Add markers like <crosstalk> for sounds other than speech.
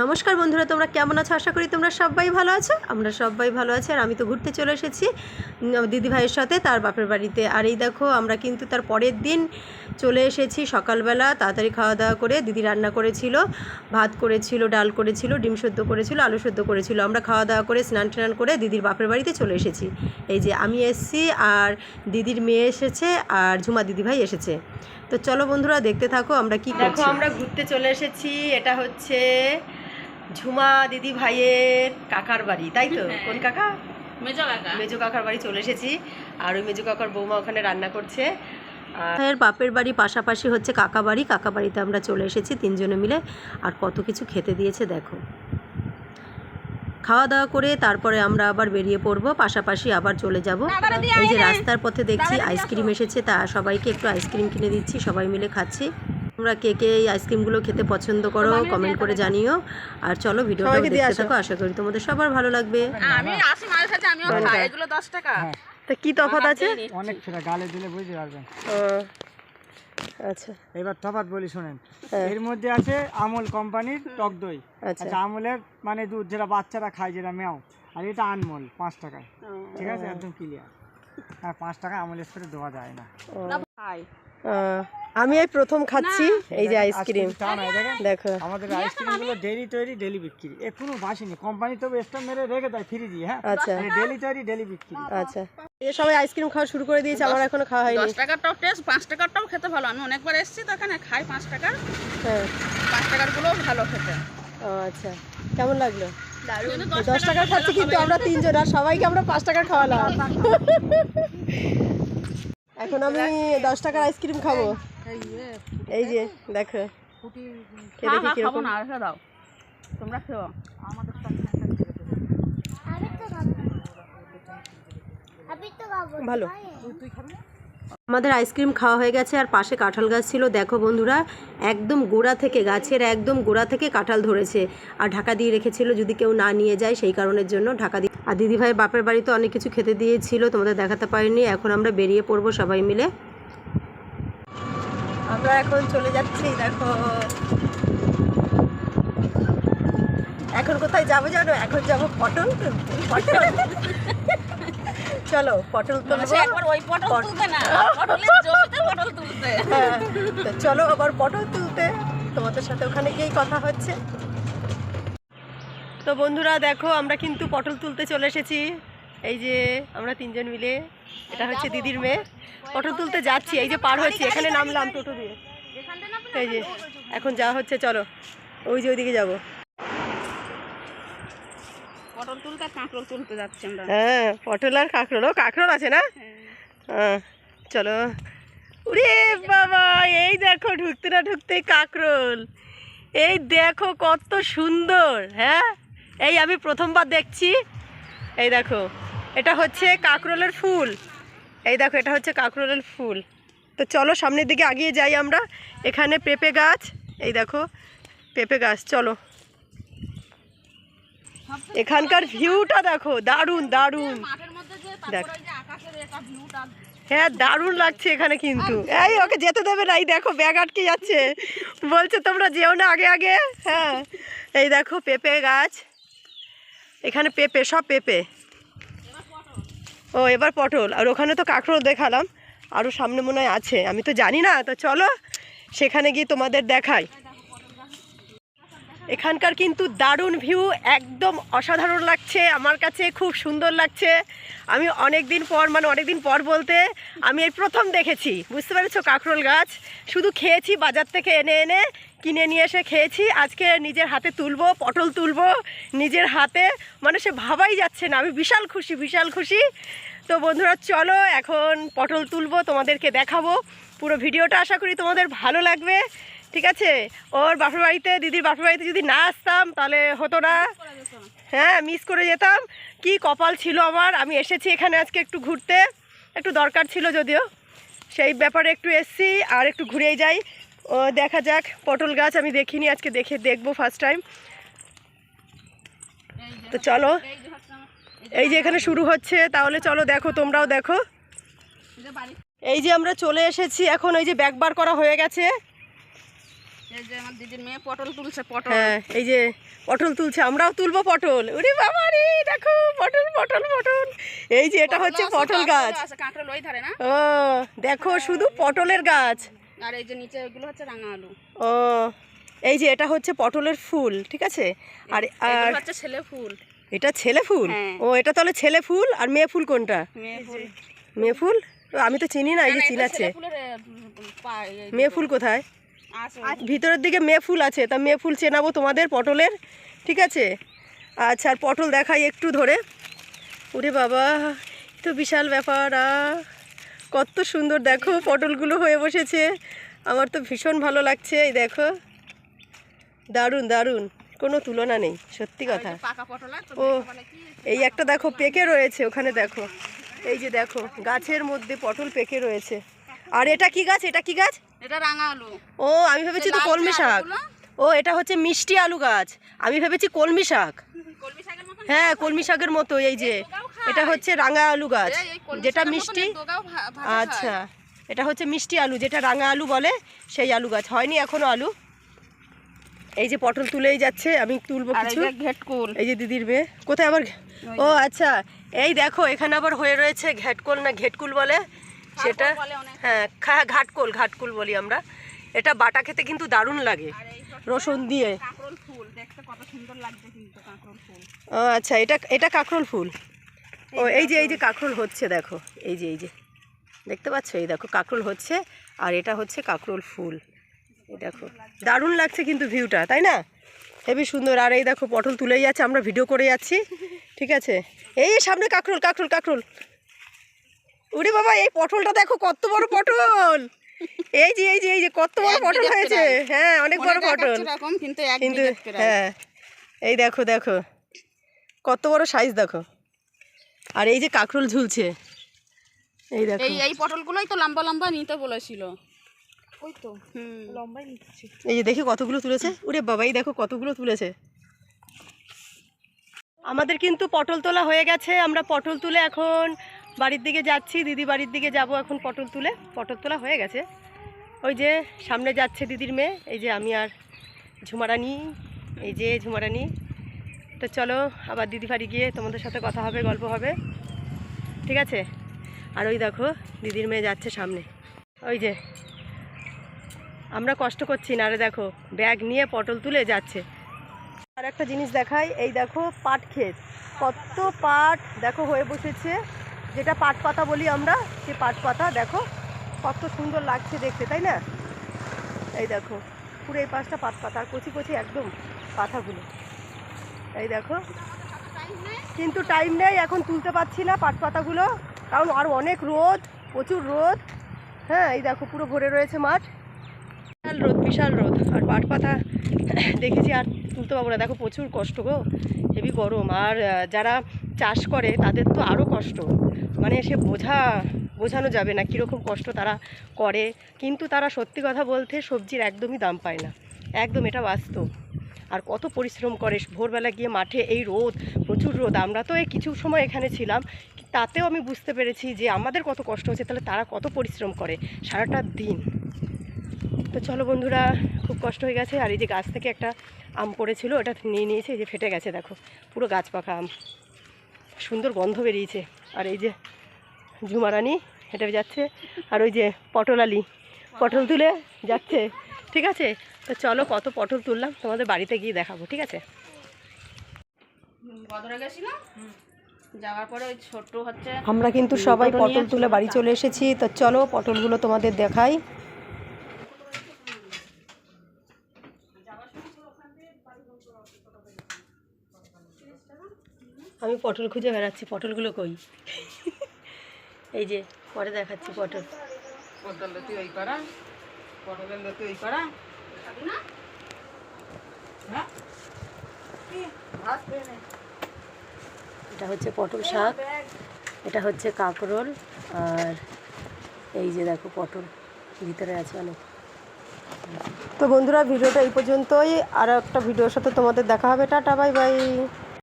নমস্কার বন্ধুরা তোমরা কেমন আছো? আশা করি তোমরা সবাই ভালো আছো। আমরা সবাই ভালো আছি আর আমি তো ঘুরতে চলে এসেছি দিদি ভাইয়ের সাথে তার বাপের বাড়িতে। আর এই দেখো আমরা কিন্তু তার পরের দিন চলে এসেছি সকালবেলা তাড়াতাড়ি খাওয়া দাওয়া করে দিদি রান্না করেছিল ভাত করেছিল ডাল করেছিল ডিম সেদ্ধ করেছিল আলু সেদ্ধ করেছিল। আমরা খাওয়া দাওয়া করে স্নান টান করে দিদির বাপের বাড়িতে চলে এসেছি। এই যে আমি এসেছি আর দিদির মেয়ে এসেছে আর ঝুমা দিদি ভাই এসেছে। তো চলো বন্ধুরা দেখতে থাকো আমরা কি দেখো আমরা ঘুরতে চলে এসেছি। এটা হচ্ছে ঝুমা দিদি ভাইয়ের কাকার বাড়ি তাই তো? হ্যাঁ। কোন কাকা? মেজো কাকা। মেজো কাকার বাড়ি চলে এসেছি। আর ওই মেজো কাকার বৌমা ওখানে রান্না করছে। আর বাপের বাড়ি পাশাপাশি হচ্ছে কাকা বাড়ি। কাকা বাড়িতে আমরা চলে এসেছি তিনজনে মিলে। আর কত কিছু খেতে দিয়েছে দেখো। খাওয়া দাওয়া করে তারপরে আমরা আবার বেরিয়ে পড়ব। পাশাপাশি আবার চলে যাব। এই যে রাস্তার পথে দেখছি আইসক্রিম এসেছে তা সবাইকে একটু আইসক্রিম কিনে দিচ্ছি সবাই মিলে খাচ্ছি। তোমরা কে কে এই আইসক্রিমগুলো খেতে পছন্দ করো কমেন্ট করে জানিও। আর চলো ভিডিওটা দেখতে থাকো আশা করি তোমাদের সবার ভালো লাগবে। আমি আসি মাঝে সাথে আমিও খাই। এগুলো দশ টাকা। তা কি তফাৎ আছে? অনেক সেটা গালে দিলে বুঝতে পারবেন। আচ্ছা। এবার তফাৎ বলি শোনেন। হ্যাঁ। এর মধ্যে আছে আমল কোম্পানির টক দই। আচ্ছা। আচ্ছা আমলের মানে দুধ যেটা বাচ্চারা খায় যেটা মেয়াও আর এটা আনমল পাঁচ টাকায়। ঠিক আছে? একদম ক্লিয়ার আর পাঁচ টাকা আমল স্প্রে দেওয়া যায় না। খাই। আমি এই প্রথম খাচ্ছি এই যে আইসক্রিম দেখো। আমাদের আইসক্রিমগুলো ডেলি তৈরি ডেলি বিক্রি। এ কোনো বাসিনি কোম্পানি তো স্টক মেরে রেখে দেয় ফ্রি দিয়ে হ্যাঁ? আচ্ছা। ডেলি তৈরি ডেলি বিক্রি। আচ্ছা। এই সবাই আইসক্রিম খাওয়া শুরু করে দিয়েছে আমার এখনও খাওয়া হয়নি। দশ টাকারটাও টেস্ট পাঁচ টাকারটাও খেতে ভালো। আমি অনেকবার এসেছি তো এখানে খাই পাঁচ টাকার। হ্যাঁ। পাঁচ টাকারগুলো ভালো খেতে। ও আচ্ছা। কেমন লাগল? দশ টাকার খাচ্ছি কিন্তু আমরা তিনজন আর সবাইকে আমরা পাঁচ টাকা খাওয়ালাম। <laughs> এখন আমি দশ টাকার আইসক্রিম খাব। এই যে দেখো। কীরকম। না রেখে দাও। তোমরা খেও। ভালো। আমাদের আইসক্রিম খাওয়া হয়ে গেছে আর পাশে কাঁঠাল গাছ ছিল। দেখো বন্ধুরা একদম গোড়া থেকে গাছের একদম গোড়া থেকে কাঁঠাল ধরেছে। আর ঢাকা দিয়ে রেখেছিল যদি কেউ না নিয়ে যায় সেই কারণের জন্য ঢাকা দিয়ে আর দিদিভাই বাপের বাড়িতে অনেক কিছু খেতে দিয়েছিল তোমাদের দেখাতে পারিনি। এখন আমরা বেরিয়ে পড়ব সবাই মিলে। আমরা এখন চলে যাচ্ছি দেখো। এখন কোথায় যাব জানো? এখন যাব পটল পটল। চলো পটল তুলতে। হ্যাঁ, চলো আবার পটল তুলতে। তোমাদের সাথে ওখানে গিয়েই কথা হচ্ছে। তো বন্ধুরা দেখো আমরা কিন্তু পটল তুলতে চলে এসেছি। এই যে আমরা তিনজন মিলে এটা হচ্ছে দিদির মেয়ে। পটল তুলতে যাচ্ছি। এই যে পার হচ্ছি এখানে নামলাম টোটো দিয়ে। এই যে এখন যা হচ্ছে চলো। ওই যে ওইদিকে যাব। পটল তুলতে আর তুলতে যাচ্ছি আমরা। হ্যাঁ পটল আর কাঁকরোল। ও কাঁকরোল আছে না? হ্যাঁ চলো। উরে বাবা এই দেখো ঢুকতে না ঢুকতেই কাঁকরোল। এই দেখো কত সুন্দর হ্যাঁ? এই আমি প্রথমবার দেখছি। এই দেখো। এটা হচ্ছে কাঁকরোলের ফুল। এই দেখো, এটা হচ্ছে কাঁকরোলের ফুল। তো চলো সামনের দিকে আগিয়ে যাই আমরা। এখানে পেঁপে গাছ, এই দেখো, পেঁপে গাছ, চলো। এখানকার ভিউটা দেখো, দারুণ দারুণ। দেখ। হ্যাঁ দারুণ লাগছে এখানে কিন্তু। এই, ওকে যেতে দেবে না, এই দেখো, ব্যাগ আটকে যাচ্ছে। বলছে, তোমরা যেও না আগে আগে? হ্যাঁ। এই দেখো, পেঁপে গাছ। এখানে পেঁপে, সব পেঁপে। ও, এবার পটল। আর ওখানে তো কাঁকড়ো দেখালাম। আরও সামনে মনে হয় আছে। আমি তো জানি না। তো চলো, সেখানে গিয়ে তোমাদের দেখাই। এখানকার কিন্তু দারুণ ভিউ। একদম অসাধারণ লাগছে। আমার কাছে খুব সুন্দর লাগছে। আমি অনেক দিন পর মানে অনেক দিন পর বলতে, আমি এই প্রথম দেখেছি। বুঝতে পেরেছ কাঁকরোল গাছ? শুধু খেয়েছি বাজার থেকে এনে এনে। কিনে নিয়ে এসে খেয়েছি। আজকে নিজের হাতে তুলবো, পটল তুলবো, নিজের হাতে। মানে সে ভাবাই যাচ্ছে না, আমি বিশাল খুশি বিশাল খুশি। তো বন্ধুরা, চলো এখন পটল তুলবো, তোমাদেরকে দেখাবো। পুরো ভিডিওটা আশা করি তোমাদের ভালো লাগবে, ঠিক আছে? ওর বাপের বাড়িতে, দিদির বাপের বাড়িতে যদি না আসতাম, তাহলে হতো না। হ্যাঁ মিস করে যেতাম। কি কপাল ছিল আমার, আমি এসেছি এখানে আজকে একটু ঘুরতে। একটু দরকার ছিল যদিও। সেই ব্যাপারে একটু এসছি, আর একটু ঘুরেই যাই। ও দেখা যাক পটল গাছ আমি দেখিনি আজকে দেখে দেখব ফার্স্ট টাইম তো চলো এই যে এখানে শুরু হচ্ছে তাহলে চলো দেখো তোমরাও দেখো। এই যে আমরা চলে এসেছি এখন ওই যে ব্যাগ বার করা হয়ে গেছে। হ্যাঁ এই যে পটল তুলছে আমরাও তুলবো পটল। ওরে বাবা রে দেখো পটল পটল পটল। এই যে এটা হচ্ছে পটল গাছ। ও দেখো শুধু পটলের গাছ। আর এই যে নিচে হচ্ছে রাঙা আলু। ও এই যে এটা হচ্ছে পটলের ফুল ঠিক আছে? আর আর হচ্ছে ছেলে ফুল। এটা ছেলে ফুল? হ্যাঁ। ও এটা তাহলে ছেলে ফুল আর মেয়ে ফুল কোনটা? মেয়ে ফুল। মেয়ে ফুল? আমি তো চিনি না এই যে চিনাচ্ছে। মেয়ে ফুল কোথায়? ভিতরের দিকে মেয়ে ফুল আছে তা মেয়ে ফুল চেনাবো তোমাদের পটলের ঠিক আছে? আচ্ছা আর পটল দেখাই একটু ধরে। ওরে বাবা তো বিশাল ব্যাপার আহ, কত সুন্দর দেখো পটলগুলো হয়ে বসেছে। আমার তো ভীষণ ভালো লাগছে এই দেখো। দারুণ দারুণ। কোনো তুলনা নেই সত্যি কথা। তো ও এই একটা দেখো পেকে রয়েছে ওখানে দেখো। এই যে দেখো গাছের মধ্যে পটল পেকে রয়েছে। আর এটা কি গাছ? এটা কি গাছ? এটা রাঙা আলু। ও আমি ভেবেছি তো কলমি শাক। ও এটা হচ্ছে মিষ্টি আলু গাছ। আমি ভেবেছি কলমি শাক। হ্যাঁ কলমি শাকের মতো এই যে। এটা হচ্ছে রাঙা আলু গাছ যেটা মিষ্টি। আচ্ছা এটা হচ্ছে মিষ্টি আলু যেটা রাঙা আলু বলে সেই আলু গাছ। হয়নি এখনও আলু। এই যে পটল তুলেই যাচ্ছে আমি তুলবো কিছু। যে এই যে দিদির মেয়ে। কোথায় আবার ও আচ্ছা এই দেখো এখানে আবার হয়ে রয়েছে ঘেটকোল না ঘেটকুল বলে সেটা হ্যাঁ খা- ঘাটকোল ঘাটকুল বলি আমরা। এটা বাটা খেতে কিন্তু দারুণ লাগে। রসুন দিয়ে। ও আচ্ছা এটা এটা কাঁকরোল ফুল। ও এই যে এই যে কাঁকরোল হচ্ছে দেখো। এই যে এই যে। দেখতে পাচ্ছ? এই দেখো কাঁকরোল হচ্ছে আর এটা হচ্ছে কাঁকরোল ফুল। এই দেখো। দারুণ লাগছে কিন্তু ভিউটা তাই না? হেবি সুন্দর। আর এই দেখো পটল তুলেই যাচ্ছে আমরা ভিডিও করে যাচ্ছি। ঠিক আছে? এই সামনে কাঁকরোল কাঁকরোল কাঁকরোল। উরে বাবা এই পটলটা দেখো কত বড় পটল! এই যে এই যে এই যে কত বড় পটল হয়েছে। হ্যাঁ অনেক বড় পটল। কিন্তু। হ্যাঁ। এই দেখো দেখো। কত বড় সাইজ দেখো। আর এই যে কাঁকরোল ঝুলছে। এই দেখো। এই এই পটলগুলোই তো লম্বা লম্বা নিতে বলেছিল। ওই তো হুম। লম্বাই নিচ্ছি। এই যে দেখি কতগুলো তুলেছে। ওরে বাবাই দেখো কতগুলো তুলেছে। আমাদের কিন্তু পটল তোলা হয়ে গেছে। আমরা পটল তুলে এখন বাড়ির দিকে যাচ্ছি। দিদি বাড়ির দিকে যাব এখন পটল তুলে। পটল তোলা হয়ে গেছে। ওই যে সামনে যাচ্ছে দিদির মেয়ে। এই যে আমি আর ঝুমারানি। এই যে ঝুমারানি। তো চলো, আবার দিদি বাড়ি গিয়ে তোমাদের সাথে কথা হবে, গল্প হবে। ঠিক আছে? আর ওই দেখো, দিদির মেয়ে যাচ্ছে সামনে। ওই যে, আমরা কষ্ট করছি না আরে দেখো, ব্যাগ নিয়ে পটল তুলে যাচ্ছে। আর একটা জিনিস দেখাই, এই দেখো, পাট ক্ষেত। কত পাট, দেখো, হয়ে বসেছে। যেটা পাট পাতা বলি আমরা, সে পাট পাতা, দেখো, কত সুন্দর লাগছে দেখতে, তাই না? এই দেখো, পুরো এই পাশটা পাট পাতা, আর কচি কচি একদম পাতাগুলো। এই দেখো। কিন্তু টাইম নেই, এখন তুলতে পারছি না পাট পাতাগুলো। কারণ আর অনেক রোদ, প্রচুর রোদ। হ্যাঁ এই দেখো, পুরো ভরে রয়েছে মাঠ। বিশাল রোদ বিশাল রোদ। আর পাট পাতা দেখেছি আর তুলতে পারব না। দেখো, প্রচুর কষ্ট গো হেবি গরম। আর যারা চাষ করে, তাদের তো আরও কষ্ট। মানে সে বোঝা, বোঝানো যাবে না কীরকম কষ্ট তারা করে। কিন্তু তারা সত্যি কথা বলতে সবজির একদমই দাম পায় না। একদম, এটা বাস্তব। আর কত পরিশ্রম করে ভোরবেলা গিয়ে মাঠে এই রোদ, প্রচুর রোদ। আমরা তো এই কিছু সময় এখানে ছিলাম, তাতেও আমি বুঝতে পেরেছি যে আমাদের কত কষ্ট হচ্ছে, তাহলে তারা কত পরিশ্রম করে সারাটা দিন। তো চলো বন্ধুরা, খুব কষ্ট হয়ে গেছে। আর এই যে গাছ থেকে একটা আম পড়েছিল, ওটা নিয়ে নিয়েছে, এই যে ফেটে গেছে, দেখো। পুরো গাছ পাকা আম। সুন্দর গন্ধ বেরিয়েছে। আর এই যে ঝুমারানি, হেঁটে যাচ্ছে। আর ওই যে পটল আলি, পটল তুলে যাচ্ছে। ঠিক আছে? তো চলো কত পটল তুললাম তোমাদের বাড়িতে গিয়ে দেখাবো ঠিক আছে? বদরে গেছিলাম যাওয়ার পরে ওই ছোট হচ্ছে আমরা কিন্তু সবাই পটল তুলে বাড়ি চলে। এসেছি তো চলো পটলগুলো তোমাদের দেখাই। আমি পটল খুঁজে বেড়াচ্ছি পটলগুলো কই? এই যে পরে দেখাচ্ছি পটল। পটল লতি ওই করা। পটলের লতি ওই করা। এটা হচ্ছে পটল শাক। এটা হচ্ছে কাঁকরোল। আর এই যে দেখো পটল ভিতরে আছে অনেক। তো বন্ধুরা ভিডিওটা এই পর্যন্তই। আর একটা ভিডিওর সাথে তোমাদের দেখা হবে। Tata bye bye.